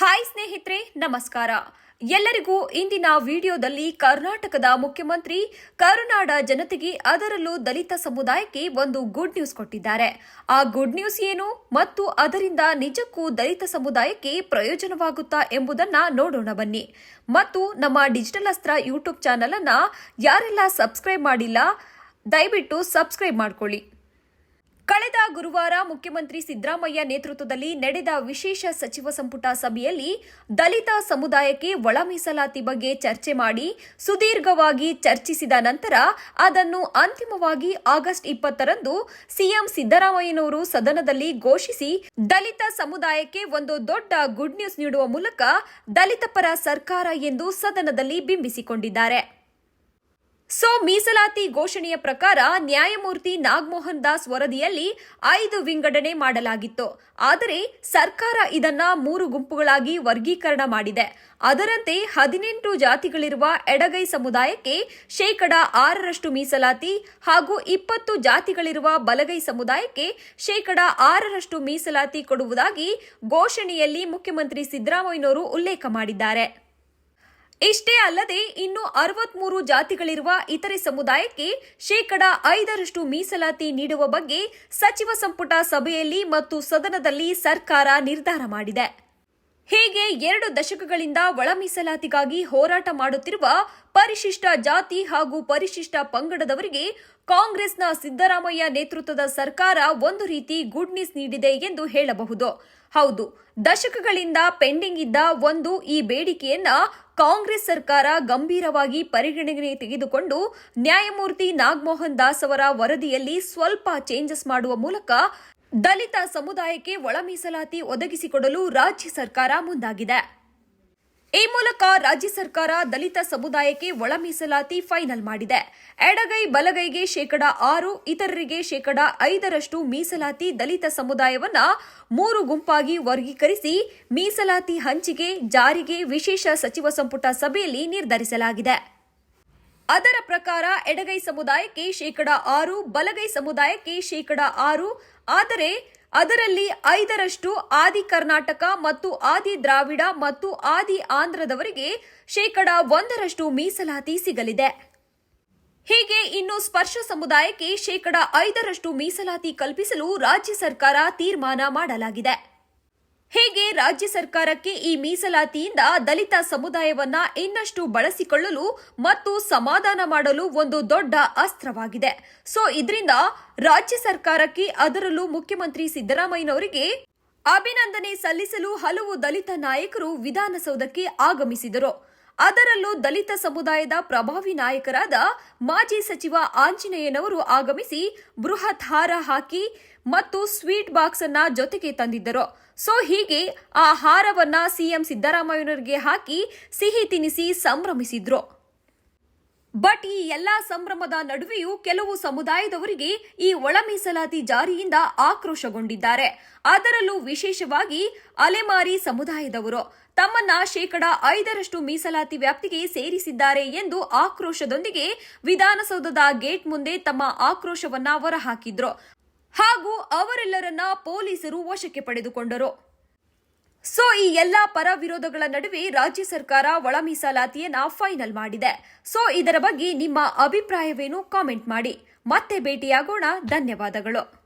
Hi ಸ್ನೇಹಿತರೆ, ನಮಸ್ಕಾರ. ಎಲ್ಲರಿಗೂ ಇಂದಿನ ವಿಡಿಯೋದಲ್ಲಿ ಕರ್ನಾಟಕದ ಮುಖ್ಯಮಂತ್ರಿ ಕರುನಾಡ ಜನತೆಗೆ ಅದರಲ್ಲೂ ದಲಿತ ಸಮುದಾಯಕ್ಕೆ ಒಂದು ಗುಡ್ ನ್ಯೂಸ್ ಕೊಟ್ಟಿದ್ದಾರೆ. ಆ ಗುಡ್ ನ್ಯೂಸ್ ಏನು ಮತ್ತು ಅದರಿಂದ ನಿಜಕ್ಕೂ ದಲಿತ ಸಮುದಾಯಕ್ಕೆ ಪ್ರಯೋಜನವಾಗುತ್ತಾ ಎಂಬುದನ್ನ ನೋಡೋಣ ಬನ್ನಿ. ಮತ್ತು ನಮ್ಮ ಡಿಜಿಟಲ್ ಅಸ್ತ್ರ ಯೂಟ್ಯೂಬ್ ಚಾನೆಲ್ ಅನ್ನ ಯಾರೆಲ್ಲ ಸಬ್ಸ್ಕ್ರೈಬ್ ಮಾಡಿಲ್ಲ, ದಯವಿಟ್ಟು ಸಬ್ಸ್ಕ್ರೈಬ್ ಮಾಡ್ಕೊಳ್ಳಿ. ಕಳೆದ ಗುರುವಾರ ಮುಖ್ಯಮಂತ್ರಿ ಸಿದ್ದರಾಮಯ್ಯ ನೇತೃತ್ವದಲ್ಲಿ ನಡೆದ ವಿಶೇಷ ಸಚಿವ ಸಂಪುಟ ಸಭೆಯಲ್ಲಿ ದಲಿತ ಸಮುದಾಯಕ್ಕೆ ಒಳ ಮೀಸಲಾತಿ ಬಗ್ಗೆ ಚರ್ಚೆ ಮಾಡಿ ಸುದೀರ್ಘವಾಗಿ ಚರ್ಚಿಸಿದ ನಂತರ ಅದನ್ನು ಅಂತಿಮವಾಗಿ ಆಗಸ್ಟ್ ಇಪ್ಪತ್ತರಂದು ಸಿಎಂ ಸಿದ್ದರಾಮಯ್ಯನವರು ಸದನದಲ್ಲಿ ಘೋಷಿಸಿ ದಲಿತ ಸಮುದಾಯಕ್ಕೆ ಒಂದು ದೊಡ್ಡ ಗುಡ್ ನ್ಯೂಸ್ ನೀಡುವ ಮೂಲಕ ದಲಿತ ಪರ ಸರ್ಕಾರ ಎಂದು ಸದನದಲ್ಲಿ ಬಿಂಬಿಸಿಕೊಂಡಿದ್ದಾರೆ. ಸೊ ಮೀಸಲಾತಿ ಘೋಷಣೆಯ ಪ್ರಕಾರ ನ್ಯಾಯಮೂರ್ತಿ ನಾಗಮೋಹನ್ ದಾಸ್ ವರದಿಯಲ್ಲಿ ಐದು ವಿಂಗಡಣೆ ಮಾಡಲಾಗಿತ್ತು. ಆದರೆ ಸರ್ಕಾರ ಇದನ್ನ ಮೂರು ಗುಂಪುಗಳಾಗಿ ವರ್ಗೀಕರಣ ಮಾಡಿದೆ. ಅದರಂತೆ ಹದಿನೆಂಟು ಜಾತಿಗಳಿರುವ ಎಡಗೈ ಸಮುದಾಯಕ್ಕೆ ಶೇಕಡ ಆರರಷ್ಟು ಮೀಸಲಾತಿ ಹಾಗೂ ಇಪ್ಪತ್ತು ಜಾತಿಗಳಿರುವ ಬಲಗೈ ಸಮುದಾಯಕ್ಕೆ ಶೇಕಡ ಆರರಷ್ಟು ಮೀಸಲಾತಿ ಕೊಡುವುದಾಗಿ ಘೋಷಣೆಯಲ್ಲಿ ಮುಖ್ಯಮಂತ್ರಿ ಸಿದ್ದರಾಮಯ್ಯನವರು ಉಲ್ಲೇಖ ಮಾಡಿದ್ದಾರೆ. ಇಷ್ಟೇ ಅಲ್ಲದೆ ಇನ್ನು ಅರವತ್ಮೂರು ಜಾತಿಗಳಿರುವ ಇತರೆ ಸಮುದಾಯಕ್ಕೆ ಶೇಕಡ ಐದರಷ್ಟು ಮೀಸಲಾತಿ ನೀಡುವ ಬಗ್ಗೆ ಸಚಿವ ಸಂಪುಟ ಸಭೆಯಲ್ಲಿ ಮತ್ತು ಸದನದಲ್ಲಿ ಸರ್ಕಾರ ನಿರ್ಧಾರ ಮಾಡಿದೆ. ಹೀಗೆ ಎರಡು ದಶಕಗಳಿಂದ ಒಳ ಮೀಸಲಾತಿಗಾಗಿ ಹೋರಾಟ ಮಾಡುತ್ತಿರುವ ಪರಿಶಿಷ್ಟ ಜಾತಿ ಹಾಗೂ ಪರಿಶಿಷ್ಟ ಪಂಗಡದವರಿಗೆ ಕಾಂಗ್ರೆಸ್ನ ಸಿದ್ದರಾಮಯ್ಯ ನೇತೃತ್ವದ ಸರ್ಕಾರ ಒಂದು ರೀತಿ ಗುಡ್ ನ್ಯೂಸ್ ನೀಡಿದೆ ಎಂದು ಹೇಳಬಹುದು. ಹೌದು, ದಶಕಗಳಿಂದ ಪೆಂಡಿಂಗ್ ಇದ್ದ ಒಂದು ಈ ಬೇಡಿಕೆಯನ್ನ ಕಾಂಗ್ರೆಸ್ ಸರ್ಕಾರ ಗಂಭೀರವಾಗಿ ಪರಿಗಣನೆ ತೆಗೆದುಕೊಂಡು ನ್ಯಾಯಮೂರ್ತಿ ನಾಗಮೋಹನ್ ದಾಸ್ ಅವರ ವರದಿಯಲ್ಲಿ ಸ್ವಲ್ಪ ಚೇಂಜಸ್ ಮಾಡುವ ಮೂಲಕ ದಲಿತ ಸಮುದಾಯಕ್ಕೆ ಒಳ ಮೀಸಲಾತಿ ಒದಗಿಸಿಕೊಡಲು ರಾಜ್ಯ ಸರ್ಕಾರ ಮುಂದಾಗಿದೆ. ಈ ಮೂಲಕ ರಾಜ್ಯ ಸರ್ಕಾರ ದಲಿತ ಸಮುದಾಯಕ್ಕೆ ಒಳ ಮೀಸಲಾತಿ ಫೈನಲ್ ಮಾಡಿದೆ. ಎಡಗೈ ಬಲಗೈಗೆ ಶೇಕಡ ಆರು, ಇತರರಿಗೆ ಶೇಕಡ ಐದರಷ್ಟು ಮೀಸಲಾತಿ ದಲಿತ ಸಮುದಾಯವನ್ನ ಮೂರು ಗುಂಪಾಗಿ ವರ್ಗೀಕರಿಸಿ ಮೀಸಲಾತಿ ಹಂಚಿಕೆ ಜಾರಿಗೆ ವಿಶೇಷ ಸಚಿವ ಸಂಪುಟ ಸಭೆಯಲ್ಲಿ ನಿರ್ಧರಿಸಲಾಗಿದೆ. ಅದರ ಪ್ರಕಾರ ಎಡಗೈ ಸಮುದಾಯಕ್ಕೆ ಶೇಕಡ ಆರು, ಬಲಗೈ ಸಮುದಾಯಕ್ಕೆ ಶೇಕಡ ಆರು, ಆದರೆ ಅದರಲ್ಲಿ ಐದರಷ್ಟು ಆದಿ ಕರ್ನಾಟಕ ಮತ್ತು ಆದಿ ದ್ರಾವಿಡ ಮತ್ತು ಆದಿ ಆಂಧ್ರದವರಿಗೆ ಶೇಕಡ ಒಂದರಷ್ಟು ಮೀಸಲಾತಿ ಸಿಗಲಿದೆ. ಹೀಗೆ ಇನ್ನು ಸ್ಪರ್ಶ ಸಮುದಾಯಕ್ಕೆ ಶೇಕಡ ಐದರಷ್ಟು ಮೀಸಲಾತಿ ಕಲ್ಪಿಸಲು ರಾಜ್ಯ ಸರ್ಕಾರ ತೀರ್ಮಾನ ಮಾಡಲಾಗಿದೆ. ಹೀಗೆ ರಾಜ್ಯ ಸರ್ಕಾರಕ್ಕೆ ಈ ಮೀಸಲಾತಿಯಿಂದ ದಲಿತ ಸಮುದಾಯವನ್ನ ಇನ್ನಷ್ಟು ಬಳಸಿಕೊಳ್ಳಲು ಮತ್ತು ಸಮಾಧಾನ ಮಾಡಲು ಒಂದು ದೊಡ್ಡ ಅಸ್ತ್ರವಾಗಿದೆ. ಸೊ, ಇದರಿಂದ ರಾಜ್ಯ ಸರ್ಕಾರಕ್ಕೆ ಅದರಲ್ಲೂ ಮುಖ್ಯಮಂತ್ರಿ ಸಿದ್ದರಾಮಯ್ಯನವರಿಗೆ ಅಭಿನಂದನೆ ಸಲ್ಲಿಸಲು ಹಲವು ದಲಿತ ನಾಯಕರು ವಿಧಾನಸೌಧಕ್ಕೆ ಆಗಮಿಸಿದರು. ಅದರಲ್ಲೂ ದಲಿತ ಸಮುದಾಯದ ಪ್ರಭಾವಿ ನಾಯಕರಾದ ಮಾಜಿ ಸಚಿವ ಆಂಜನೇಯನವರು ಆಗಮಿಸಿ ಬೃಹತ್ ಹಾರ ಹಾಕಿ ಮತ್ತು ಸ್ವೀಟ್ ಬಾಕ್ಸ್ ಅನ್ನ ಜೊತೆಗೆ ತಂದಿದ್ದರು. ಸೊ ಹೀಗೆ ಆ ಹಾರವನ್ನ ಸಿಎಂ ಸಿದ್ದರಾಮಯ್ಯನವರಿಗೆ ಹಾಕಿ ಸಿಹಿ ತಿನಿಸಿ ಸಂಭ್ರಮಿಸಿದ್ರು. ಬಟ್ ಈ ಎಲ್ಲಾ ಸಂಭ್ರಮದ ನಡುವೆಯೂ ಕೆಲವು ಸಮುದಾಯದವರಿಗೆ ಈ ಒಳ ಮೀಸಲಾತಿ ಜಾರಿಯಿಂದ ಆಕ್ರೋಶಗೊಂಡಿದ್ದಾರೆ. ಅದರಲ್ಲೂ ವಿಶೇಷವಾಗಿ ಅಲೆಮಾರಿ ಸಮುದಾಯದವರು ತಮ್ಮನ್ನ ಶೇಕಡ ಐದರಷ್ಟು ಮೀಸಲಾತಿ ವ್ಯಾಪ್ತಿಗೆ ಸೇರಿಸಿದ್ದಾರೆ ಎಂದು ಆಕ್ರೋಶದೊಂದಿಗೆ ವಿಧಾನಸೌಧದ ಗೇಟ್ ಮುಂದೆ ತಮ್ಮ ಆಕ್ರೋಶವನ್ನ ಹೊರಹಾಕಿದ್ರು. ಹಾಗೂ ಅವರೆಲ್ಲರನ್ನ ಪೊಲೀಸರು ವಶಕ್ಕೆ ಪಡೆದುಕೊಂಡರು. ಸೊ ಈ ಎಲ್ಲಾ ಪರ ವಿರೋಧಗಳ ನಡುವೆ ರಾಜ್ಯ ಸರ್ಕಾರ ಒಳ ಮೀಸಲಾತಿಯನ್ನ ಫೈನಲ್ ಮಾಡಿದೆ. ಸೊ ಇದರ ಬಗ್ಗೆ ನಿಮ್ಮ ಅಭಿಪ್ರಾಯವೇನು ಕಾಮೆಂಟ್ ಮಾಡಿ. ಮತ್ತೆ ಭೇಟಿಯಾಗೋಣ. ಧನ್ಯವಾದಗಳು.